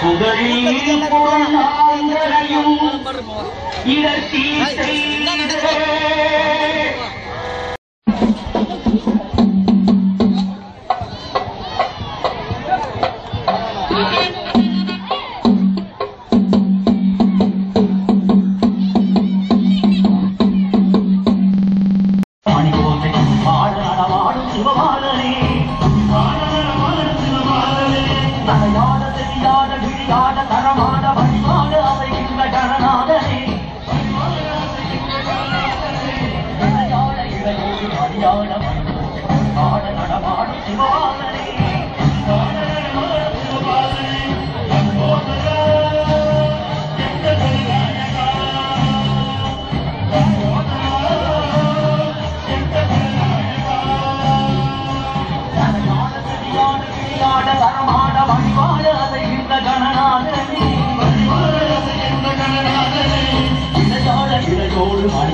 புகழில் புறநாங்கரையும் இடர்த்தி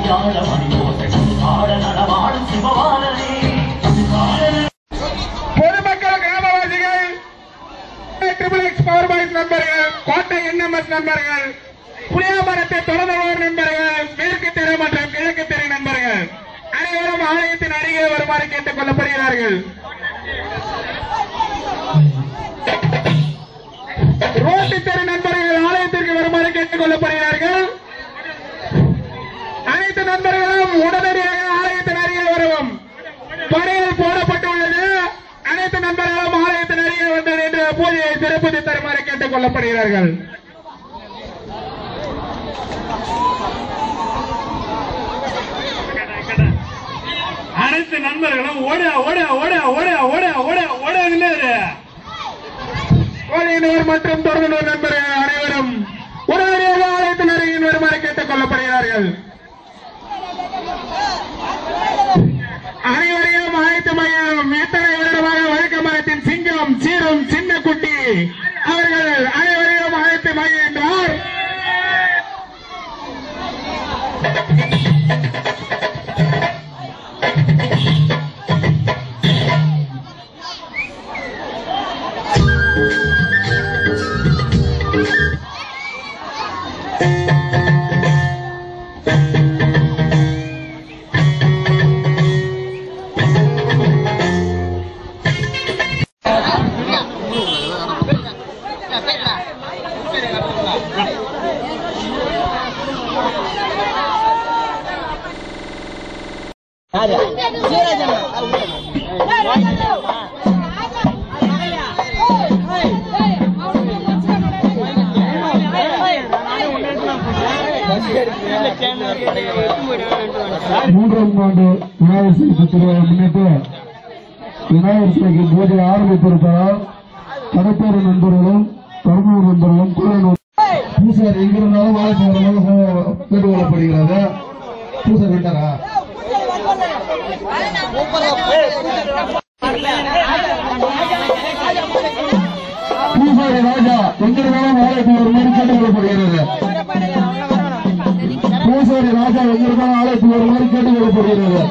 மணியாட மணியோட்டை ஆட நடமாடும் சிவபாலனே பொதுமக்கள் கிராமவாசிகள் ட்ரிபிள் எக்ஸ் பவர் பாய்ஸ் நண்பர்கள் கோட்டை என்எம்எஸ் நண்பர்கள் புளியாமரத்தை தொடர்ந்தவர் நண்பர்கள் மேற்கு தெரு மற்றும் கிழக்கு தெரு நண்பர்கள் அனைவரும் ஆலயத்தின் அருகே வருமாறு கேட்டுக் கொள்ளப்படுகிறார்கள். ரோட்டு தெரு நண்பர்கள் ஆலயத்திற்கு வருமாறு கேட்டுக் கொள்ளப்படுகிறார்கள். அனைத்து நண்பர்களும் உடனடியாக ஆலயத்தின் அருகே வரவும். படையில் போடப்பட்டுள்ளது. அனைத்து நண்பர்களும் ஆலயத்தின் அருகே வந்து நின்று பூஜையை சிறப்பித்து தருமாறு கேட்டுக் கொள்ளப்படுகிறார்கள். அனைத்து நண்பர்களும் ஓட ஓட ஓட ஓட ஓட ஓட ஓட கோழியினர் மற்றும் தொடர்ந்தூர் நண்பர்கள் அனைவரும் உடனடியாக ஆலயத்தின் அருகில் வருமாறு கேட்டுக் கொள்ளப்படுகிறார்கள். அனைவரையும் ஆயத்தமையும் எத்தனை வருடமாக வழக்க மரத்தின் சிங்கம் சீரும் சின்ன குட்டி அவர்கள் அனைவரையும் அழைத்து கடத்தூர் நண்பர்களும் கருமூர் நண்பர்களும் கூட பூசார் எங்கிருந்தாலும் வாழைக்கு வரணும் கேட்டுக்கொள்ளப்படுகிறது பூசார் விட்டாரா பூசாரி ராஜா எங்கிருந்தாலும் வாழைக்கு வருமாறு கேட்டுக்கொள்ளப்படுகிறது பூசாரி ராஜா எங்கிருந்தாலும் ஆலயத்தில் வருமாறு கேட்டுக்கொள்ளப்படுகிறது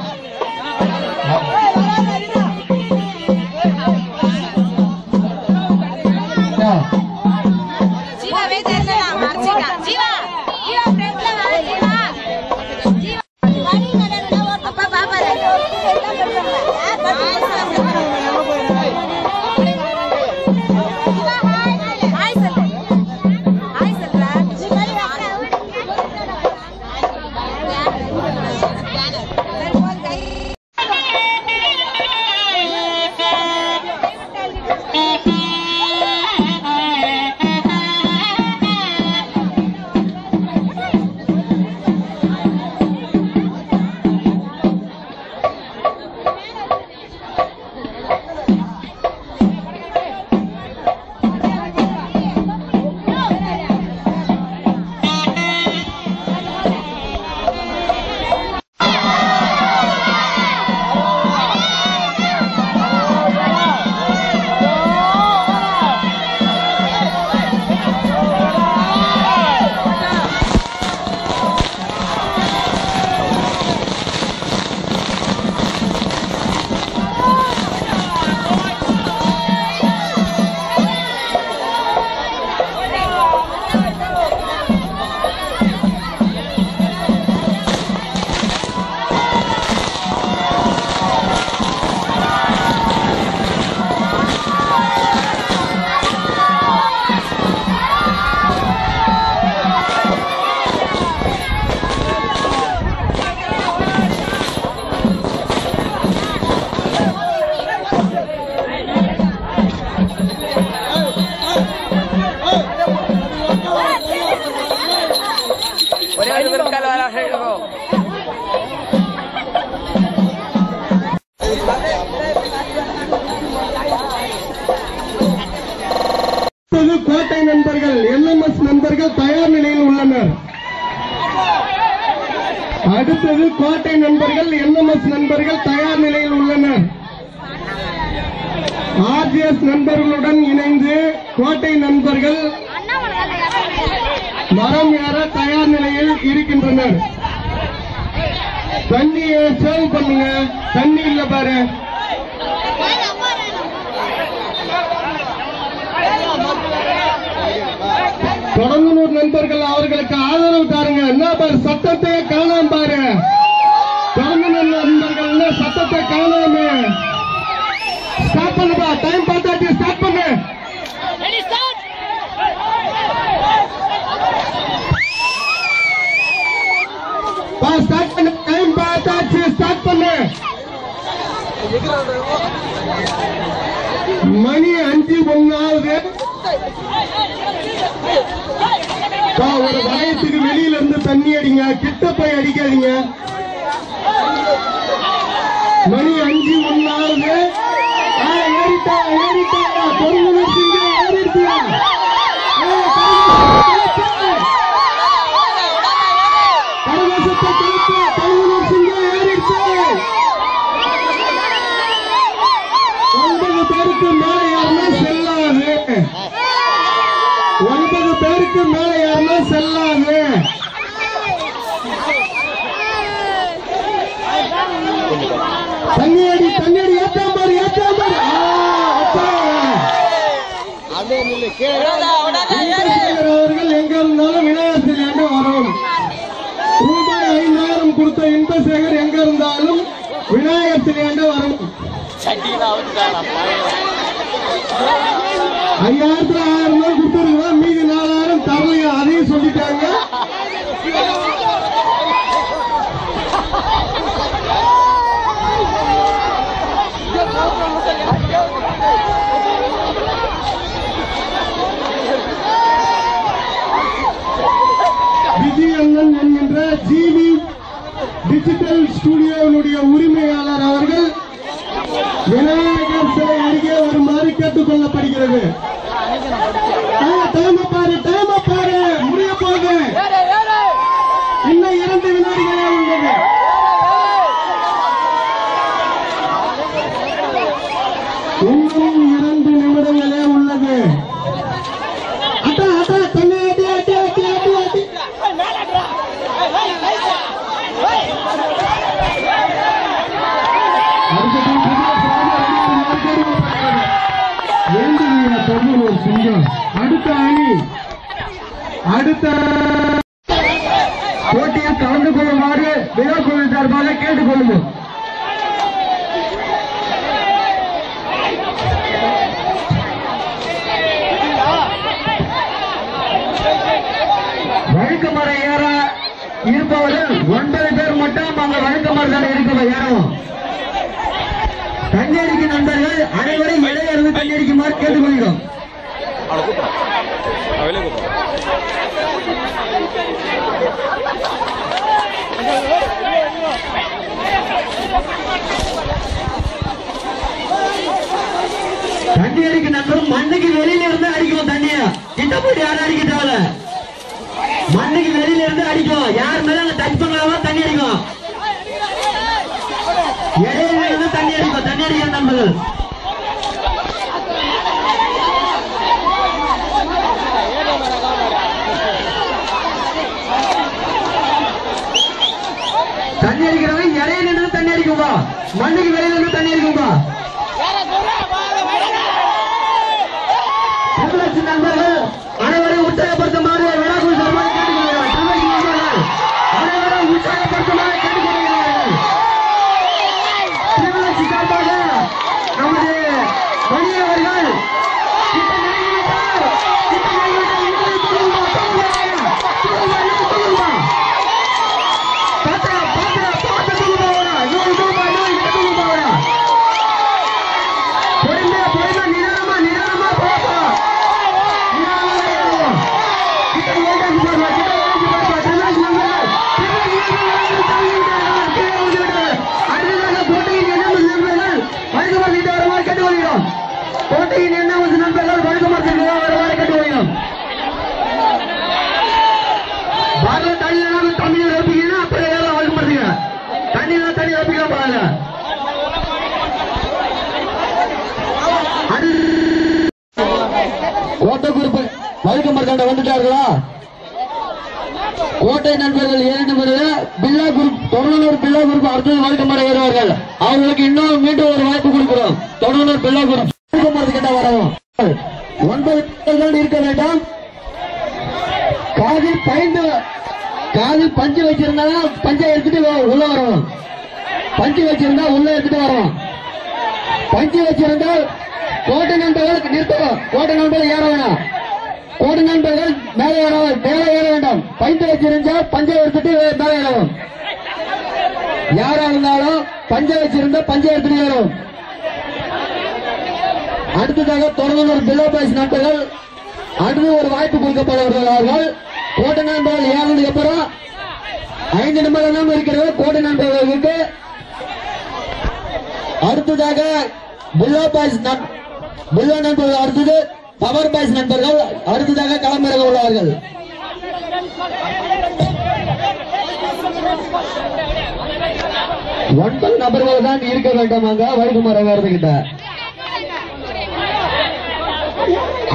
நண்பர்கள் தயார் நிலையில் உள்ளனர் ஆர்ஜிஎஸ் நண்பர்களுடன் இணைந்து கோட்டை நண்பர்கள் மரம் ஏற தயார் நிலையில் இருக்கின்றனர் தண்ணியை சேவ் பண்ணுங்க தண்ணி இல்ல பாரு தொடர்ந்தூர் நண்பர்கள் அவர்களுக்கு ஆதரவு தாருங்க என்ன பாரு சத்தத்தை காணாம பாரு தொடர்ந்தூர் நண்பர்கள் என்ன சத்தத்தை காணாம ஸ்டார்ட் பண்ணுப்பா டைம் பார்த்தாச்சு ஸ்டார்ட் பண்ணு பார்த்தாச்சு ஸ்டார்ட் பண்ணு மணி அஞ்சு ஒன்னாவது ஒரு வளையத்துக்கு வெளியில இருந்து தண்ணி அடிங்க. கிட்ட போய் அடிக்காதீங்க. மணி அஞ்சு ஒன்னாவது ஏறிட்டா ஏறிட்டா. பொருள் ஏறிட்டியா கரகோஷத்தை கிளப்பு பொருள் சிங்கம் ஏறிடுச்சு ஒன்பது பேருக்கு மேல யாருன்னா செல்லாது ஒன்பது பேருக்கு மேல யாருன்னா செல்லாது தண்ணியடி தண்ணியடி ஏத்தாம் பாரு ஏத்தாம் பாரு. ஆ, அப்பா. இன்பசேகர் அவர்கள் எங்க இருந்தாலும் விநாயகர் சிலையாண்டு வரும். ரூபாய் ஐந்தாயிரம் கொடுத்த இன்பசேகர் எங்க இருந்தாலும் விநாயகர் சிலையாண்டு வரும். ஐயாயிரத்துல ஆயிரம் தான் கொடுத்துருக்கோம் மீதி நாலாயிரம் தரலையா? அதையும் சொல்லிட்டாங்க. ஜிவி டிஜிட்டல் ஸ்டுடியோவினுடைய உரிமையாளர் அவர்கள் விநாயகர் சிலை அருகே வருமாறு கேட்டுக் கொள்ளப்படுகிறது டைம பாரு டைம பாரு முடிய போகுது இன்னும் இரண்டு வினாடிகளே உள்ளது இன்னும் இரண்டு நிமிடங்களே உள்ளது அட்டா அட்டா தண்ணி அடி அடி அடி அடி அடி வேண்டுகிற தமிழ் ஒரு சிங்கம் அடுத்த அணி அடுத்த போட்டியில் கலந்து கொள்ளுமாறு விழா குழு சார்பாக கேட்டுக்கொள்ளும் வழுக்கமரம் ஏற இருப்பவர்கள் ஒன்பது பேர் மட்டும் அங்க வழக்கமாக இருக்கிற யாரும் ஏறவும் தண்ணீருக்கு நண்பர்கள் அனைவரும் இடையிலிருந்து தண்ணீருக்குமாறு கேட்டுக்கொள்கிறோம். தண்ணி அடிக்க நண்பரும் மண்ணுக்கு வெளியில இருந்து அடிக்கும் தண்ணியா? கிட்ட போய் யாரும் அடிக்க தேவையில்ல? மண்ணுக்கு வெளியில இருந்து அடிக்கும் யார் மேல அங்க டச் பண்ணாம தண்ணி அடிக்கும் இடையில இருந்து தண்ணி அடிக்கும் தண்ணி அடிக்கிற நண்பர்கள். தண்ணி அடிக்கிறவங்க இடையில இருந்து தண்ணி அடிக்கும்பா. மண்ணுக்கு வெளியில இருந்து தண்ணி அடிக்கும்பா திருவிழாச்சி நண்பர்கள் அனைவரையும் உற்சாகப்படுத்துமாறு விழாக்குழு சார்பாக கேட்டுக்கொள்கிறோம் திருவிழாச்சி நண்பர்கள் அனைவரும் உற்சாகப்படுத்துமாறு கேட்டுக்கொள்கிறார்கள் திருவிழாச்சி சார்பாக நமது மணி அவர்கள் கிட்ட நெருங்கிவிட்டார். கிட்ட நெருங்கிவிட்டார். இன்னும் சொல்லுங்க, சொல்லுங்க. சொல்லுங்க, இன்னும் சொல்லுங்க. பாத்தா, பாத்தா, பாத்தா சொல்லுங்க அவரை. இன்னொரு சொல்லுங்க, இன்னொரு கிட்ட சொல்லுங்க அவரை. பொறுமையா, பொறுமையா, நிதானமா, நிதானமா போப்பா. நிதானமா ஏறுவோம். கிட்ட ஓட்டாச்சு பாருப்பா, கிட்ட ஓட்டாச்சு பாருப்பா. திருவிழாச்சி நண்பர்கள், திருவிழாச்சி நண்பர்கள் தள்ளி விட்டார்கள், கீழே விழுந்து விட்டார்கள். அடுத்ததாக போட்டியின் எண்ணாமது நண்பர்கள் வழக்கமாக்கிட்டு வருமாறு கேட்டுக்கொள்கிறோம் போட்டியின் எண்ணாமது நண்பர்கள் வழக்கமாக்கிட்டு வருமாறு கேட்டுக்கொள்கிறோம் பாரத தண்ணியில தண்ணி ரப்பிக்கணும் அப்புறம் ஏதாவது வழக்கப்படுத்துங்க தண்ணியில தண்ணி ரப்பிக்கலாம் பாருங்க கோட்டை குறிப்பு வழுக்கமர்காண்ட வந்துட்டார்களா கோட்டை நண்பர்கள் ஏழு நண்பர்கள் பில்லா குரூப் தொடர்நூர் பில்லா குரூப் அடுத்தது வழுக்கமர ஏறுவார்கள் அவங்களுக்கு இன்னும் மீண்டும் ஒரு வாய்ப்பு கொடுக்கிறோம். தொடர்நூர் பில்லா குரூப். கேட்டா கிட்ட வரவும். ஒன்பது இருக்க வேண்டும். காதில் பயந்து காதில் பஞ்சு வச்சிருந்தா பஞ்சை எடுத்துட்டு உள்ள வரணும். பஞ்சு வச்சிருந்தா உள்ள எடுத்துட்டு வரணும். பஞ்சு வச்சிருந்தால் கோட்டை நண்பர்கள் நிறுத்தவும் கோட்டை நண்பர்கள் ஏற வேணாம். கோட்டை நண்பர்கள். மேலே மேலே ஏற வேண்டாம். பஞ்சு வச்சிருந்தா பஞ்சை எடுத்துட்டு மேலே ஏறவும். யாரா இருந்தாலும் பஞ்சை வச்சிருந்தா பஞ்சை எடுத்துட்டு வரும் அடுத்ததாக தொடர்ந்து பில்லோ பாய்ஸ் நண்பர்கள் அடுத்து ஒரு வாய்ப்பு கொடுக்கப்பட அவர்கள். கோட்டை நண்பர்கள் ஏறினதுக்கு அப்புறம் ஐந்து நிமிடம் தான் இருக்கிறது. கோட்டை நண்பர்களுக்கு அடுத்ததாக பில்லோ பாய்ஸ் பில்லோ நண்பர்கள் அடுத்தது பவர் பாய்ஸ் நண்பர்கள் அடுத்ததாக களமிறங்க உள்ளார்கள். ஒன்பது நபர்கள் தான் இருக்க வேண்டும் அங்க வைகுமார் அவர்கிட்ட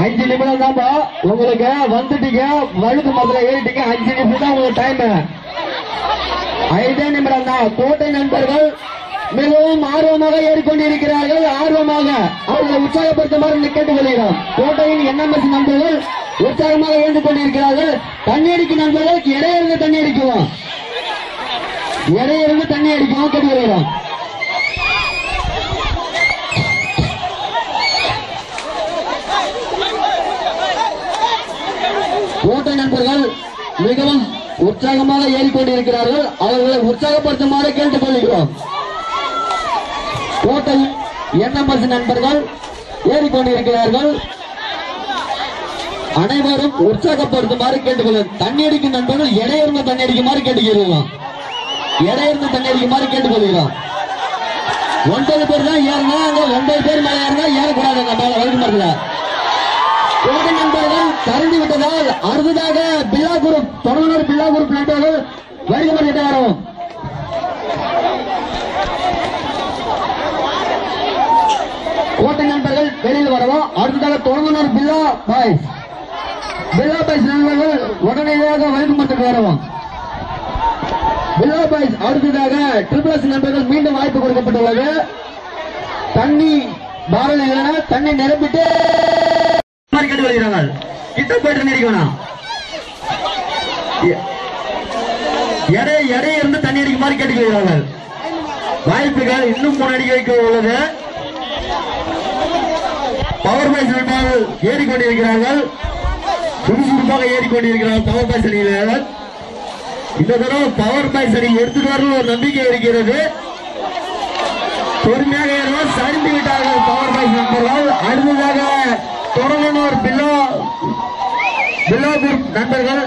அஞ்சு நிமிடம் தான்ப்பா உங்களுக்கு வந்துட்டீங்க வழுக்கு முதல்ல ஏறிட்டீங்க அஞ்சு நிமிஷம் தான் உங்களுக்கு டைம் ஐந்தே நிமிடம் தான். கோட்டை நண்பர்கள் மிகவும் ஆர்வமாக ஏறிக்கொண்டிருக்கிறார்கள். ஆர்வமாக அவர்களை உற்சாகப்படுத்துமாறு கேட்டுக்கொள்கிறோம் கோட்டையின் என்எம்எஸ் நண்பர்கள் உற்சாகமாக ஏந்து கொண்டிருக்கிறார்கள். தண்ணீருக்கு நண்பர்களுக்கு இடையிலிருந்து தண்ணி அடிக்குவோம். இடையிலிருந்து தண்ணி அடிக்குவோம். கேட்டுக்கொள்கிறோம் கோட்டை நண்பர்கள் மிகவும் உற்சாகமாக ஏறிக்கொண்டிருக்கிறார்கள். அவர்களை உற்சாகப்படுத்துமாறு கேட்டுக்கொள்கிறோம் ஹோட்டல். என்எம்எஸ் நண்பர்கள் ஏறிக்கொண்டிருக்கிறார்கள். அனைவரும் உற்சாகப்படுத்துமாறு கேட்டுக்கொள்ளும் தண்ணி அடிக்கும் நண்பர்கள் இடையிருந்து தண்ணி அடிக்குமாறு கேட்டுக்கிறோம் இடையிருந்து தண்ணி அடிக்குமாறு கேட்டுக்கொள்கிறோம். ஒன்பது பேர் தான் ஏறணும் அங்க ஒன்பது பேர் மேல ஏறினா ஏறக்கூடாது அங்க மேல வழுக்கு மரத்துல கோட்டை நண்பர்கள் கருதி விட்டதால் அடுத்ததாக பில்லா குரூப் தொடர்ந்து பில்லா குரூப் நண்பர்கள் வருகை கிட்ட கோட்டை நண்பர்கள் வெளியில் வரவும் அடுத்ததாக தொடங்குனர் பில்லா பாய்ஸ். பில்லா பாய்ஸ் நண்பர்கள் உடனடியாக வைகுமத்துக்கு வரவும். பில்லா பாய்ஸ் அடுத்ததாக ட்ரிபிள் எஸ் நண்பர்கள் மீண்டும் வாய்ப்பு கொடுக்கப்பட்டுள்ளது. தண்ணி பாரல் இல்லைன்னா தண்ணி நிரப்பிட்டு மாதிரி கேட்டு வருகிறார்கள் கிட்ட போயிட்டு நிற்கணும் எடை எடை இருந்து தண்ணி அடிக்குமாறு கேட்டுக்கொள்கிறார்கள் வாய்ப்புகள் இன்னும் மூணு அடிக்க வைக்க உள்ளது. பவர் பாய்ஸ் ஏறிக்கொண்டிருக்கிறார்கள் சுறுசுறுப்பாக ஏறிக்கொண்டிருக்கிறார் பவர் பாய்ஸ் அணியினர் இந்த தடவை பவர் பாய்ஸ் அணி எடுத்துக்கார்கள் ஒரு நம்பிக்கை இருக்கிறது. பொறுமையாக ஏறுவோம் சரிந்து விட்டார்கள் பவர் பாய்ஸ் நண்பர்கள். அடுத்ததாக தொடங்கனூர் பில்லோ பில்லோ குரூப் நண்பர்கள்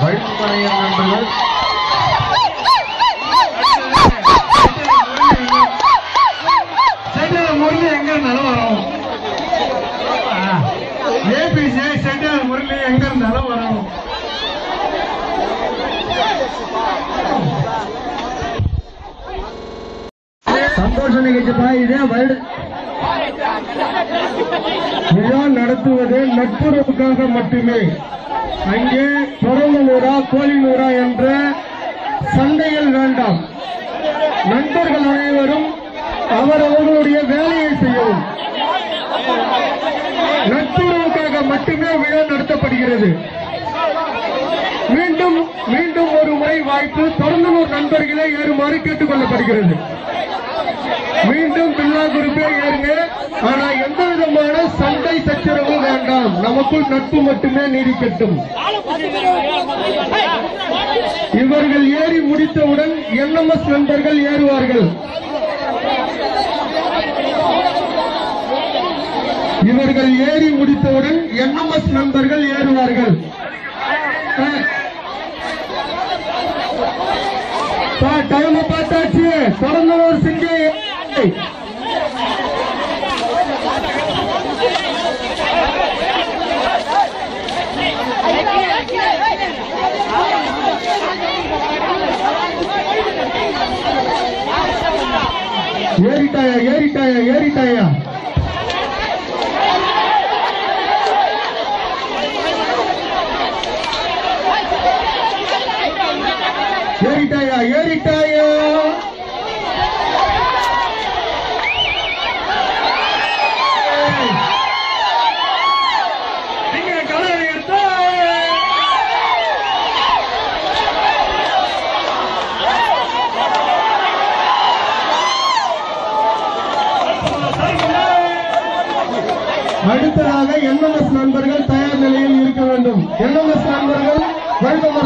வழிமறைய நண்பர்கள் செட்டில் முரளி எங்க இருந்தாலும் வரும் ஏபிசி செட்டில் முரளி எங்க இருந்தாலும் வரும் சந்தோஷ நிகழ்ச்சிப்பா இதே வருட விழா நடத்துவது நட்புறவுக்காக மட்டுமே. அங்கே புறமலூரா கோலினூரா என்ற சண்டைகள் வேண்டாம். நண்பர்கள் அனைவரும் அவரவர்களுடைய வேலையை செய்யவும். நட்புறவுக்காக மட்டுமே விழா நடத்தப்படுகிறது. மீண்டும் மீண்டும் ஒரு முறை வாய்ப்பு தொடர்ந்தூர் நண்பர்களே ஏறுமாறு கேட்டுக் கொள்ளப்படுகிறது மீண்டும் பில்லா குரூப்பே ஏறுங்க ஆனா எந்த விதமான சண்டை சச்சரவு வேண்டாம். நமக்குள் நட்பு மட்டுமே நீடிக்கட்டும் இவர்கள் ஏறி முடித்தவுடன் என்எம்எஸ் நண்பர்கள் ஏறுவார்கள். இவர்கள் ஏறி முடித்தவுடன் என்எம்எஸ் நண்பர்கள் ஏறுவார்கள். டைம் பார்த்தாச்சு. தொடர்ந்து ஒரு ஏறிட்டாயா ஏறிட்டாயா ஏறிட்டாயா ஏறிட்டாயா?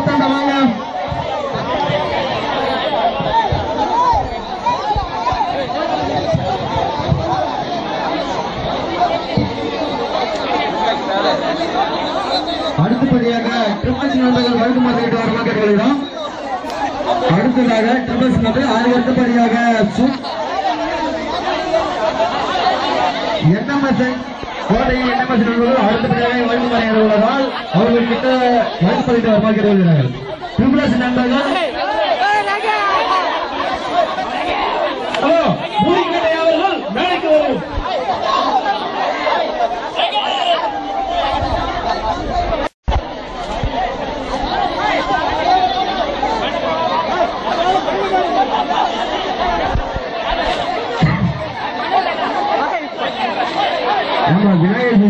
மார்த்தாண்டமாக அடுத்தபடியாக ட்ரிபிள்ஸ் நண்பர்கள் வழக்கு மாற்றிக்கிட்டு வருமா கேட்டுக்கொள்கிறோம் அடுத்ததாக ட்ரிபிள்ஸ் நண்பர் அடுத்தபடியாக என் எம்எஸ்ஐ கோடையில் என்ன செய்துள்ளது அடுத்தபடியாக வழிமுறை உள்ளதால் அவர்கள் கிட்ட வாய்ப்பு வருமாறு கேட்டுக்கொள்கிறார்கள் ட்ரிபிள் நண்பர்கள்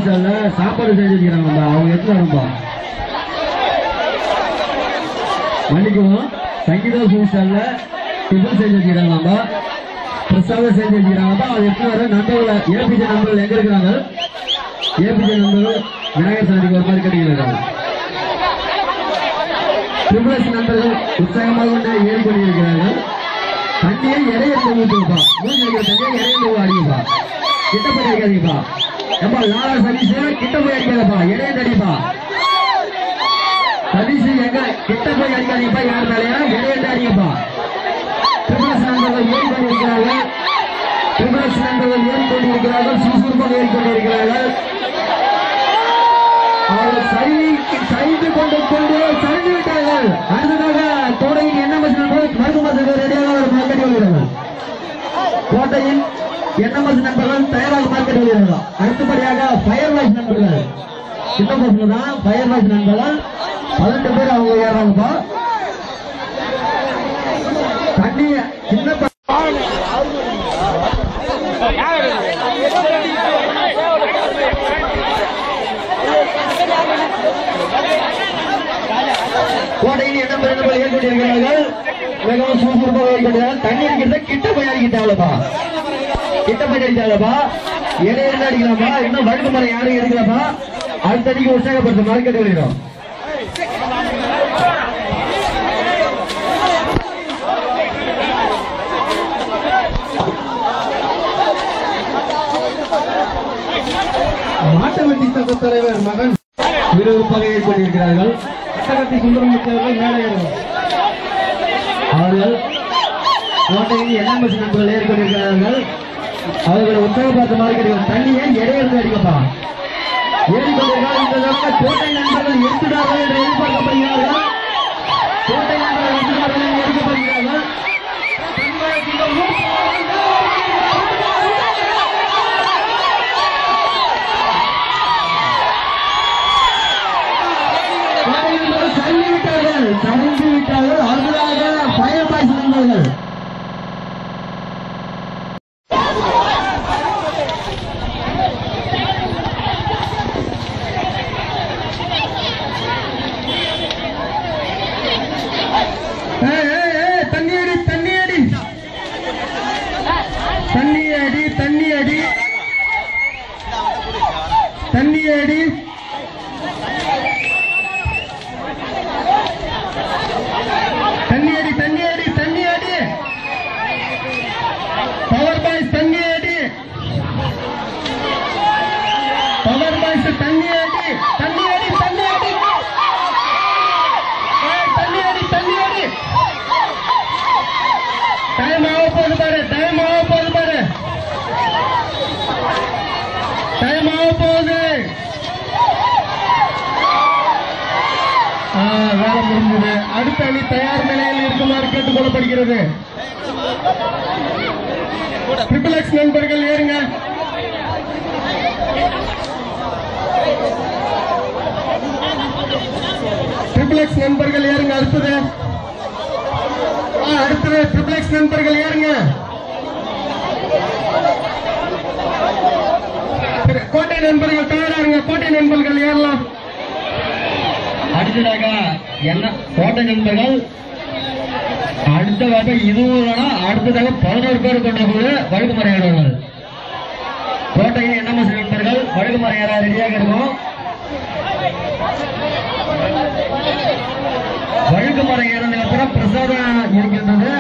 விநாயகர் சாப்பாடு செஞ்சு வச்சுக்கிறாங்கப்பா அவங்க எத்தனை வரும்பா மன்னிக்கவும் சங்கீதா பூஜால டிஃபன் செஞ்சு வச்சுக்கிறாங்கப்பா பிரசாதம் செஞ்சு வச்சுக்கிறாங்கப்பா அது எத்தனை வரும் நண்பர்கள் ஏபிஜே நண்பர்கள் எங்க இருக்கிறாங்க? ஏபிஜே நண்பர்கள் விநாயகர் சதுர்த்திக்கு ஒரு மாதிரி கிடைக்கிறாங்க ட்ரிபிள்எஸ் நண்பர்கள் உற்சாகமாக கொண்டு ஏறிக்கொண்டிருக்கிறார்கள் தண்ணியை இறைய ஊற்றுப்பா இருப்பான் மூணு தண்ணியை இறைய தூவ அடிப்பா. கிட்டப்பட்டு இருக்காதீங்கப்பா நம்ம லாலா சதீஷ் கிட்ட போய் அடிக்காதப்பா இறைய தடிப்பா சதீஷ் எங்க? கிட்ட போய் அடிக்காதீங்கப்பா யார் மேலேயா? இறைய அடிங்கப்பா ட்ரிபிள்எஸ் நண்பர்கள் ஏறிக்கொண்டிருக்கிறார்கள் ட்ரிபிள்எஸ் நண்பர்கள் ஏறிக்கொண்டிருக்கிறார்கள் சுறுசுறுப்பாக ஏறிக்கொண்டிருக்கிறார்கள் அவர்கள் சரி சரிந்து கொண்டு கொண்டு சரிந்து விட்டார்கள். அடுத்ததாக தோடையில் என்ன நண்பர்கள் மருத்துவமனைக்கு ரெடியாக ஒரு என்எம்எஸ் நண்பர்கள்? தயாராக மார்க்கெட் வருகிறார்கள் அடுத்தபடியாக ஃபயர் வாய்ஸ் நண்பர்கள். சின்ன பசங்க தான் ஃபயர் வாய்ஸ் நண்பர்கள். பதினெட்டு பேர் அவங்க ஏறாங்கப்பா தண்ணி சின்ன கோடையில் இடம்பெறும் ஏற்பட்டிருக்கிறார்கள் மிகவும் சுறுசுறுப்பாக ஏற்பட்டார்கள் தண்ணி அடிக்கிறத கிட்ட போய் அடிக்கிட்டாங்களப்பா இட்டப்பட்டு அடிச்சாங்கப்பா இலைய என்ன அடிக்கலாமா இன்னும் வழுக்கு மரம் யாரும் எடுக்கலாமா அடுத்த அடிக்கு உற்சாகப்படுத்த மார்க்கெட் வெளியிடும். தலைவர் மகன் விறுவிறுப்பாக ஏற்பட்டிருக்கிறார்கள் சட்டகத்தை சுந்தரமுத்தவர்கள் மேடையிடுவோம் அவர்கள் கோட்டையில் எண்ணம் நண்பர்கள் ஏற்பட்டிருக்கிறார்கள் அவர்கள் உற்சாகப்படுத்த மார்க்கெட் தண்ணியை இடையிலிருந்து அடிக்கப்பா? ஏறிக்கொண்டிருக்கிறார் இந்த தடவை கோட்டை நண்பர்கள் எடுத்துட்டார்கள் என்று எதிர்பார்க்கப்படுகிறார்கள்? அடுத்த அணி தயார் நிலையில் இருக்குமாறு கேட்டுக் கொள்ளப்படுகிறது. ட்ரிபிள் எக்ஸ் நண்பர்கள் ஏறுங்க. ட்ரிபிள் எக்ஸ் நண்பர்கள் ஏறுங்க அடுத்தது. அடுத்தது ட்ரிபிள் எக்ஸ் நண்பர்கள் ஏறுங்க. கோட்டை நண்பர்கள் தயாராருங்க கோட்டை நண்பர்கள் ஏறலாம். அடுத்ததாக என்ன கோட்டை நண்பர்கள் அடுத்ததாக இதுவும் அடுத்ததாக பதினோரு பேர் கொண்ட குழு வழுக்குமறையாடுவார்கள். கோட்டையில் என்ன மசி நண்பர்கள் வழுகு ரெடியாக இருக்கும். வழுக்கு மரம் ஏறினதுக்கு அப்புறம் பிரசாதம் இருக்கின்றது.